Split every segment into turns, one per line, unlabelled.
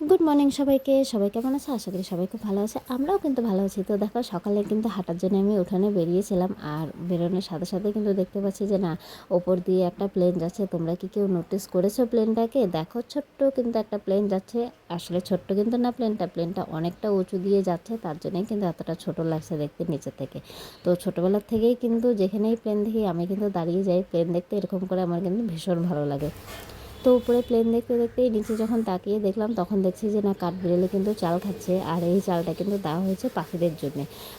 Good morning সবাইকে। সবাই কেমন আছে? আশা করি সবাই খুব ভালো আছে। আমরাও কিন্তু ভালো আছি। তো দেখো, সকালে কিন্তু হাঁটার জন্য আমি উঠানে বেরিয়েছিলাম আর বেরোনোর সাথে সাথে কিন্তু দেখতে পাচ্ছি যে, না, ওপর দিয়ে একটা প্লেন যাচ্ছে। তোমরা কি কেউ নোটিস করেছ প্লেনটাকে দেখো, ছোট্ট কিন্তু একটা প্লেন যাচ্ছে। আসলে ছোট্ট কিন্তু না প্লেনটা প্লেনটা অনেকটা উঁচু দিয়ে যাচ্ছে। তার জন্যই কিন্তু এতটা ছোট লাগছে দেখতে নিচে থেকে। তো ছোটোবেলার থেকেই কিন্তু যেখানেই প্লেন দেখি, আমি কিন্তু দাঁড়িয়ে যাই। প্লেন দেখতে এরকম করে আমার কিন্তু ভীষণ ভালো লাগে। তো উপরে প্লেন দেখতে দেখতেই নিচে যখন তাকিয়ে দেখলাম, তখন দেখছি যে না, কাঠবিড়ালি কিন্তু চাল খাচ্ছে। আর এই চালটা কিন্তু দেওয়া হয়েছে পাখিদের জন্য।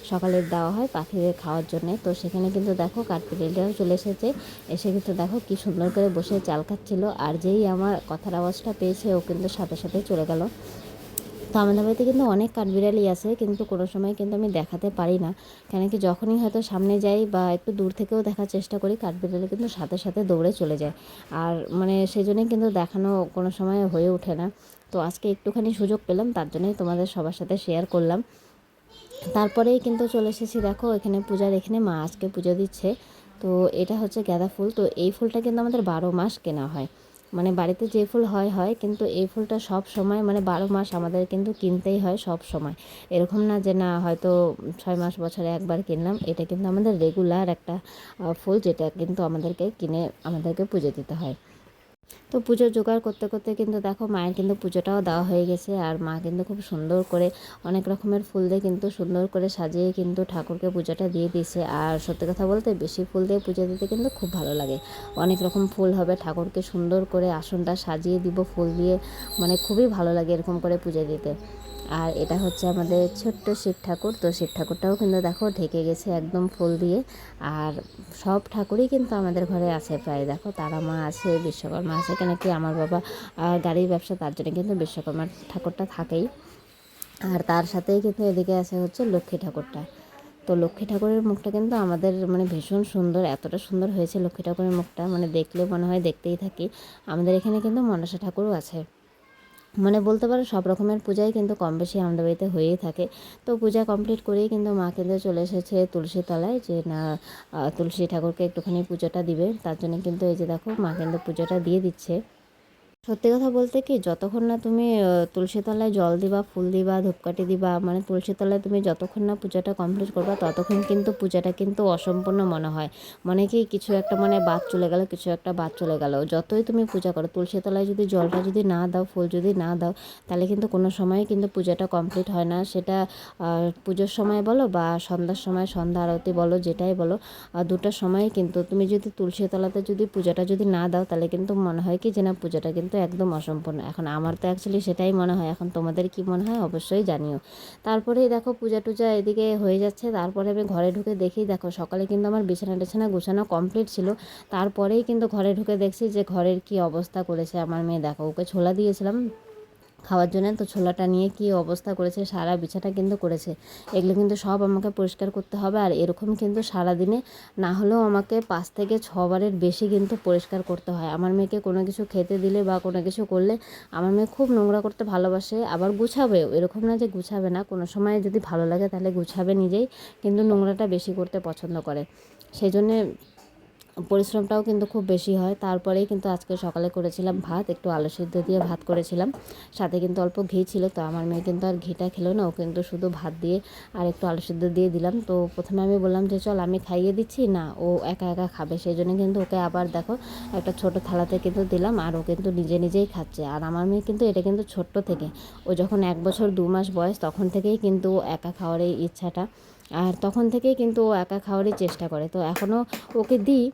সকালের দেওয়া হয় পাখিদের খাওয়ার জন্য। তো সেখানে কিন্তু দেখো কাঠবিড়ালিটাও চলে এসেছে। এসে কিন্তু দেখো কি সুন্দর করে বসে চাল খাচ্ছিল। আর যেই আমার কথার আওয়াজটা পেয়েছে, ও কিন্তু সাথে সাথে চলে গেল। তো আমাদের বাড়িতে কিন্তু অনেক কাঠবিড়ালি আছে, কিন্তু কোনো সময় কিন্তু আমি দেখাতে পারি না। কেন কি যখনই হয়তো সামনে যাই বা একটু দূর থেকেও দেখার চেষ্টা করি কাঠবিড়ালি কিন্তু সাথে সাথে দৌড়ে চলে যায়। আর মানে সেই জন্যই কিন্তু দেখানো কোনো সময় হয়ে ওঠে না। তো আজকে একটুখানি সুযোগ পেলাম, তার জন্যই তোমাদের সবার সাথে শেয়ার করলাম। তারপরেই কিন্তু চলে এসেছি, দেখো এখানে পূজার, এখানে মা আজকে পুজো দিচ্ছে। তো এটা হচ্ছে গাঁদা ফুল, তো এই ফুলটা কিন্তু আমাদের বারো মাস কেনা হয়। মানে বাড়িতে যে ফুল হয় হয়, কিন্তু এই ফুলটা সব সময় মানে বারো মাস আমাদের কিন্তু কিনতেই হয় সব সময়। এরকম না যে, না, হয়তো ছয় মাস, বছরে একবার কিনলাম। এটা কিন্তু আমাদের রেগুলার একটা ফুল যেটা কিন্তু আমাদেরকে কিনে, আমাদেরকে পুজো দিতে হয়। তো পুজোর জোগাড় করতে করতে কিন্তু দেখো মায়ের কিন্তু পুজোটাও দেওয়া হয়ে গেছে আর মা কিন্তু খুব সুন্দর করে অনেক রকমের ফুল দিয়ে কিন্তু সুন্দর করে সাজিয়ে কিন্তু ঠাকুরকে পুজোটা দিয়ে দিয়েছে। আর সত্যি কথা বলতে বেশি ফুল দিয়ে পুজো দিতে কিন্তু খুব ভালো লাগে। অনেক রকম ফুল হবে, ঠাকুরকে সুন্দর করে আসনটা সাজিয়ে দিব ফুল দিয়ে মানে খুবই ভালো লাগে এরকম করে পুজো দিতে। আর এটা হচ্ছে আমাদের ছোট্ট শিব ঠাকুর, তো শিব ঠাকুরটাও কিন্তু দেখো ঢেকে গেছে একদম ফুল দিয়ে। আর সব ঠাকুরই কিন্তু আমাদের ঘরে আছে প্রায়, দেখো তারা মা আছে, বিশ্বকর্মা আছে কেন নাকি আমার বাবা গাড়ির ব্যবসা তার জন্য কিন্তু বিশ্বকর্মার ঠাকুরটা থাকেই। আর তার সাথেই কিন্তু এদিকে আছে হচ্ছে লক্ষ্মী ঠাকুরটা। তো লক্ষ্মী ঠাকুরের মুখটা কিন্তু আমাদের মানে ভীষণ সুন্দর, এতটা সুন্দর হয়েছে লক্ষ্মী ঠাকুরের মুখটা। মানে দেখলে মনে হয় দেখতেই থাকি। আমাদের এখানে কিন্তু মনসা ঠাকুরও আছে। মানে বলতে পারো সব রকমের পূজাই কিন্তু কম বেশি আমাদের বাড়িতে হয়েই থাকে। তো পূজা কমপ্লিট করেই কিন্তু মা কিন্তু চলে এসেছে তুলসী তলায় যে না তুলসী ঠাকুরকে একটুখানি পুজোটা দিবে। তার জন্য কিন্তু এই যে দেখো মা কিন্তু পুজোটা দিয়ে দিচ্ছে। সত্যি কথা বলতে কি, যতক্ষণ না তুমি তুলসী তলায় জল দিবা, ফুল দিবা, ধূপকাঠি দিবা মানে তুলসী তলায় তুমি যতক্ষণ না পূজাটা কমপ্লিট করবা, ততক্ষণ কিন্তু পূজাটা কিন্তু অসম্পূর্ণ মনে হয়। মনে কি, কিছু একটা মানে বাদ চলে গেল, কিছু একটা বাদ চলে গেল। যতই তুমি পূজা করো, তুলসী তলায় যদি জলটা যদি না দাও, ফুল যদি না দাও, তাহলে কিন্তু কোনো সময় কিন্তু পূজাটা কমপ্লিট হয় না। সেটা পুজোর সময় বলো বা সন্ধ্যার সময়, সন্ধ্যা আরতি বলো, যেটাই বলো দুটো সময় কিন্তু তুমি যদি তুলসী তলাতে যদি পূজাটা যদি না দাও, তাহলে কিন্তু মনে হয় কি, যে না, পূজাটা কিন্তু একদম অসম্পূর্ণ। এখন আমার তো অ্যাকচুয়ালি সেটাই মনে হয়। এখন তোমাদের কি মনে হয়? অবশ্যই জানিও। তারপরেই দেখো পূজা টুজা এদিকে হয়ে যাচ্ছে। তারপরে আমি ঘরে ঢুকে দেখি, দেখো সকালে কিন্তু আমার বিছানা টিছানা গুছানো কমপ্লিট ছিল। তারপরেই কিন্তু ঘরে ঢুকে দেখছি যে ঘরের কি অবস্থা করেছে আমার মেয়ে। দেখো ওকে ছোলা দিয়েছিলাম। খাওয়ার জন্য। তো ছোলাটা নিয়ে কি অবস্থা করেছে, সারা বিছাটা কিন্তু করেছে। এগুলো কিন্তু সব আমাকে পরিষ্কার করতে হবে। আর এরকম কিন্তু সারা দিনে না হলেও আমাকে পাঁচ থেকে ছবারের বেশি কিন্তু পরিষ্কার করতে হয়। আমার মেয়েকে কোনো কিছু খেতে দিলে বা কোনো কিছু করলে আমার মেয়ে খুব নোংরা করতে ভালোবাসে, আবার গুছাবে এরকম না যে গুছাবে না। কোনো সময় যদি ভালো লাগে তাহলে গুছাবে নিজেই, কিন্তু নোংরাটা বেশি করতে পছন্দ করে। সেই জন্যে পরিশ্রমটাও কিন্তু খুব বেশি হয়। তারপরেই কিন্তু আজকে সকালে করেছিলাম ভাত, একটু আলু সিদ্ধ দিয়ে ভাত করেছিলাম। সাথে কিন্তু অল্প ঘি ছিল, তো আমার মেয়ে কিন্তু আর ঘিটা খেলো না, ও কিন্তু শুধু ভাত দিয়ে আর একটু আলু সিদ্ধ দিয়ে দিলাম। তো প্রথমে আমি বললাম যে, চল আমি খাইয়ে দিচ্ছি। না, ও একা একা খাবে সেই জন্য কিন্তু ওকে আবার দেখো একটা ছোট থালাতে কিন্তু দিলাম আর ও কিন্তু নিজে নিজেই খাচ্ছে। আর আমার মেয়ে কিন্তু এটা কিন্তু ছোট্ট থেকে। ও যখন এক বছর দু মাস বয়স, তখন থেকেই কিন্তু একা খাওয়ার এই ইচ্ছাটা। আর তখন থেকেই কিন্তু ও একা খাওয়ারই চেষ্টা করে। তো এখনও ওকে দিই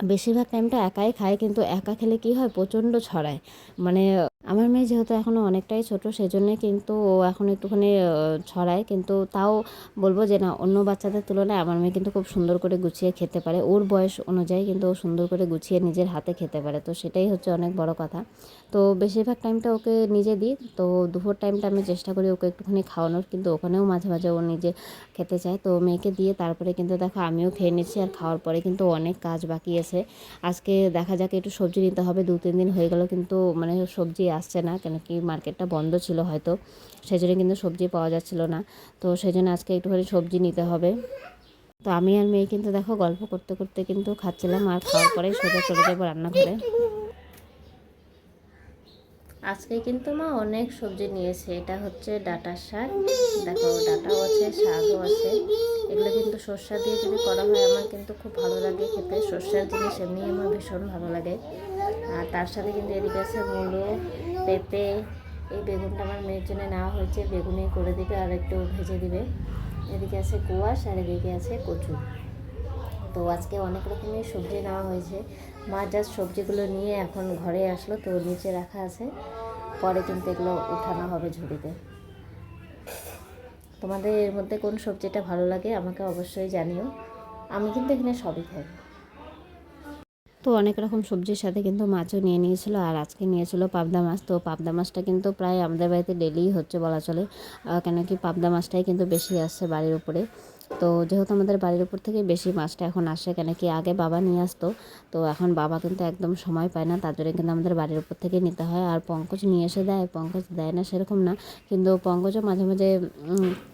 বেশিরভাগ টাইমটা একাই খায়, কিন্তু একা খেলে কী হয়? প্রচণ্ড ছড়ায়। মানে আমার মেয়ে যেহেতু এখনও অনেকটাই ছোটো, সেজন্য কিন্তু ও এখন একটুখানি ছড়ায়। কিন্তু তাও বলব যে না, অন্য বাচ্চাদের তুলনায় আমার মেয়ে কিন্তু খুব সুন্দর করে গুছিয়ে খেতে পারে। ওর বয়স অনুযায়ী কিন্তু ও সুন্দর করে গুছিয়ে নিজের হাতে খেতে পারে। তো সেটাই হচ্ছে অনেক বড় কথা। তো বেশিরভাগ টাইমটা ওকে নিজে দিই। তো দুপুর টাইমটা আমি চেষ্টা করি ওকে একটুখানি খাওয়ানোর, কিন্তু ওখানেও মাঝে মাঝে ও নিজে খেতে চায়। তো মেয়েকে দিয়ে তারপরে কিন্তু দেখো, আমিও খেয়ে নিচ্ছি আর খাওয়ার পরে কিন্তু অনেক কাজ বাকি আছে। আজকে দেখা যাক একটু সবজি নিতে হবে, দু, তিন দিন হয়ে গেল কিন্তু মানে সবজি আসছে না, কেন কি মার্কেটটা বন্ধ ছিল হয়তো সেই জন্য কিন্তু সবজি পাওয়া যাচ্ছিল না। তো সেই জন্য আজকে একটুখানি সবজি নিতে হবে। তো আমি আর মেয়ে কিন্তু দেখো গল্প করতে করতে কিন্তু খাচ্ছিলাম, আর খাওয়ার পরেই সোজা চলে যাব রান্নাঘরে। আজকে কিন্তু মা অনেক সবজি নিয়েছে। এটা হচ্ছে ডাটার শাক। দেখো, ডাটাও আছে, শাকও আছে। এগুলো কিন্তু সর্ষা দিয়ে যদি করা হয়, আমার কিন্তু খুব ভালো লাগে খেতে। সর্ষার জিনিস এমনি আমার ভীষণ ভালো লাগে। আর তার সাথে কিন্তু এদিকে আছে মূলো, পেঁপে, এই বেগুনটা আমার মেয়ের জন্য নেওয়া হয়েছে। বেগুনি করে দিবে আর একটু ভেজে দিবে। এদিকে আছে কুয়াশ আর এদিকে আছে কচু। তো আজকে অনেক রকমের সবজি নেওয়া হয়েছে। মা জাস্ট সবজিগুলো নিয়ে এখন ঘরে আসলো, তো নিচে রাখা আছে। পরে কিন্তু এগুলো উঠানো হবে ঝুড়িতে। তোমাদের এর মধ্যে কোন সবজিটা ভালো লাগে আমাকে অবশ্যই জানিও। আমি কিন্তু এখানে সবই খাই। তো অনেক রকম সবজির সাথে কিন্তু মাছও নিয়ে নিয়েছিল আর আজকে নিয়েছিল পাবদা মাছ। তো পাবদা মাছটা কিন্তু প্রায় আমাদের বাড়িতে ডেলিই হচ্ছে বলা চলে। কেন কি পাবদা মাছটাই কিন্তু বেশি আসছে বাড়ির উপরে। তো যেহেতু আমাদের বাড়ির উপর থেকে বেশি মাছটা এখন আসে, কেন কি আগে বাবা নিয়ে আসতো, তো এখন বাবা কিন্তু একদম সময় পায় না, তার জন্য কিন্তু আমাদের বাড়ির উপর থেকে নিতে হয়। আর পঙ্কজ নিয়ে এসে দেয়, পঙ্কজ দেয় না সেরকম না, কিন্তু পঙ্কজও মাঝে মাঝে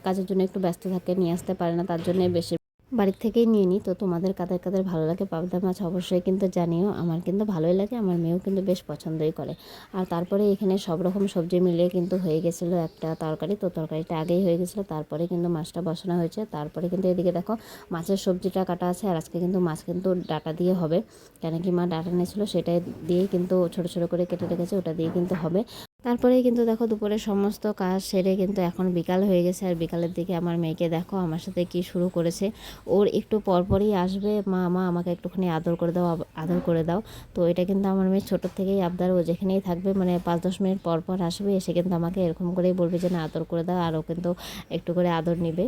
কাজের জন্য একটু ব্যস্ত থাকে, নিয়ে আসতে পারে না, তার জন্য বেশি বাড়ির থেকেই নিয়ে নিই তো তোমাদের কাদের কাদের ভালো লাগে পাবদা মাছ অবশ্যই কিন্তু জানিও। আমার কিন্তু ভালোই লাগে, আমার মেয়েও কিন্তু বেশ পছন্দই করে। আর তারপরে এখানে সব রকম সবজি মিলিয়ে কিন্তু হয়ে গেছিল একটা তরকারি। তো তরকারিটা আগেই হয়ে গেছিল, তারপরে কিন্তু মাছটা বসানো হয়েছে। তারপরে কিন্তু এদিকে দেখো, মাছের সবজিটা কাটা আছে আর আজকে কিন্তু মাছ কিন্তু ডাটা দিয়ে হবে। কেন কি মা ডাটা নিয়েছিলো সেটাই দিয়েই কিন্তু ছোটো ছোটো করে কেটে রেখেছে, ওটা দিয়ে কিন্তু হবে। তারপরে কিন্তু দেখো দুপুরে সমস্ত কাজ সেরে কিন্তু এখন বিকাল হয়ে গেছে। আর বিকালের দিকে আমার মেয়েকে দেখো, আমার সাথে কি শুরু করেছে। ওর একটু পরপরই আসবে। মা মা, আমাকে একটুখানি আদর করে দাও আদর করে দাও। তো এটা কিন্তু আমার মেয়ে ছোটোর থেকেই আবদার, ও যেখানেই থাকবে মানে পাঁচ, দশ মিনিট পর পর আসবে, এসে কিন্তু আমাকে এরকম করেই বলবে যে, না, আদর করে দাও। আরও কিন্তু একটু করে আদর নিবে।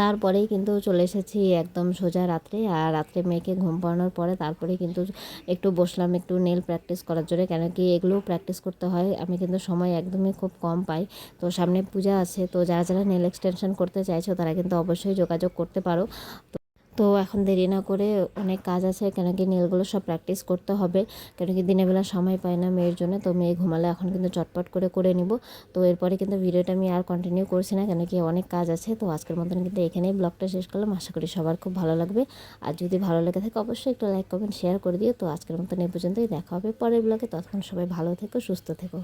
তারপরেই কিন্তু চলে এসেছি একদম সোজা রাত্রে, আর রাত্রে মেয়েকে ঘুম পাড়ানোর পরে তারপরে কিন্তু একটু বসলাম, একটু নেল প্র্যাকটিস করার জন্য। কেন কি এগুলোও প্র্যাকটিস করতে হয়, আমি কিন্তু সময় একদমই খুব কম পাই। তো সামনে পূজা আছে, তো যারা যারা নেল এক্সটেনশন করতে চাইছো তারা কিন্তু অবশ্যই যোগাযোগ করতে পারো। তো এখন দেরি না করে অনেক কাজ আছে, কেন কি নেলগুলো সব প্র্যাকটিস করতে হবে। কেন কি দিনের বেলা সময় পাই না মেয়ের জন্য, তো মেয়ে ঘুমালে এখন কিন্তু চটপট করে করে নিব। তো এরপরে কিন্তু ভিডিওটা আমি আর কন্টিনিউ করছি না, কেন কি অনেক কাজ আছে। তো আজকের মতন কিন্তু এখানেই ব্লগটা শেষ করলাম। আশা করি সবার খুব ভালো লাগবে। আর যদি ভালো লেগে থাকে অবশ্যই একটু লাইক কমেন্ট শেয়ার করে দিও। তো আজকের মতন এই পর্যন্তই। দেখা হবে পরের ব্লগে ততক্ষণ সবাই ভালো থেকো, সুস্থ থেকো।